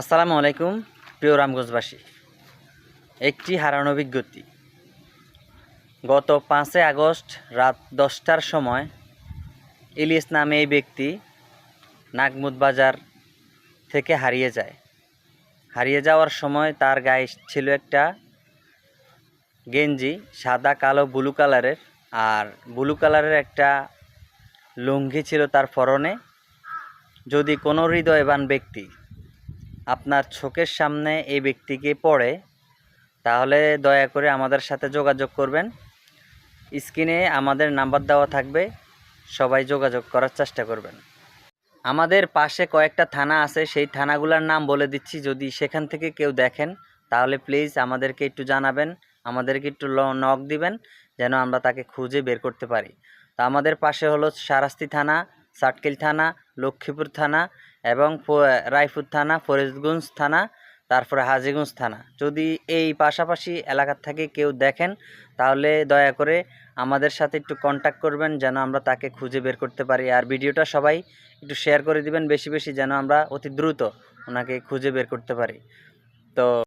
আসসালামু আলাইকুম, প্রিয় রামগঞ্জবাসী। একটি হারানো বিজ্ঞপ্তি। গত পাঁচই আগস্ট রাত দশটার সময় ইলিশ নামে এই ব্যক্তি নাগমুদ বাজার থেকে হারিয়ে যায়। হারিয়ে যাওয়ার সময় তার গায়ে ছিল একটা গেঞ্জি, সাদা, কালো, ব্লু কালারের, আর ব্লু কালারের একটা লুঙ্গি ছিল তার পরনে। যদি কোনো হৃদয়বান ব্যক্তি আপনার চোখের সামনে এই ব্যক্তিকে পড়ে, তাহলে দয়া করে আমাদের সাথে যোগাযোগ করবেন। স্ক্রিনে আমাদের নাম্বার দেওয়া থাকবে, সবাই যোগাযোগ করার চেষ্টা করবেন। আমাদের পাশে কয়েকটা থানা আছে, সেই থানাগুলোর নাম বলে দিচ্ছি। যদি সেখান থেকে কেউ দেখেন, তাহলে প্লিজ আমাদেরকে একটু জানাবেন, আমাদেরকে একটু নক দিবেন, যেন আমরা তাকে খুঁজে বের করতে পারি। তা আমাদের পাশে হলো সারাস্তি থানা, সাটকেল থানা, লক্ষ্মীপুর থানা এবং রায়পুর থানা ফরিদগঞ্জ থানা, তারপরে হাজিগঞ্জ থানা। যদি এই পাশাপাশি এলাকার থেকে কেউ দেখেন, তাহলে দয়া করে আমাদের সাথে একটু কন্ট্যাক্ট করবেন, যেন আমরা তাকে খুঁজে বের করতে পারি। আর ভিডিওটা সবাই একটু শেয়ার করে দিবেন, বেশি বেশি, যেন আমরা অতি দ্রুত ওনাকে খুঁজে বের করতে পারি। তো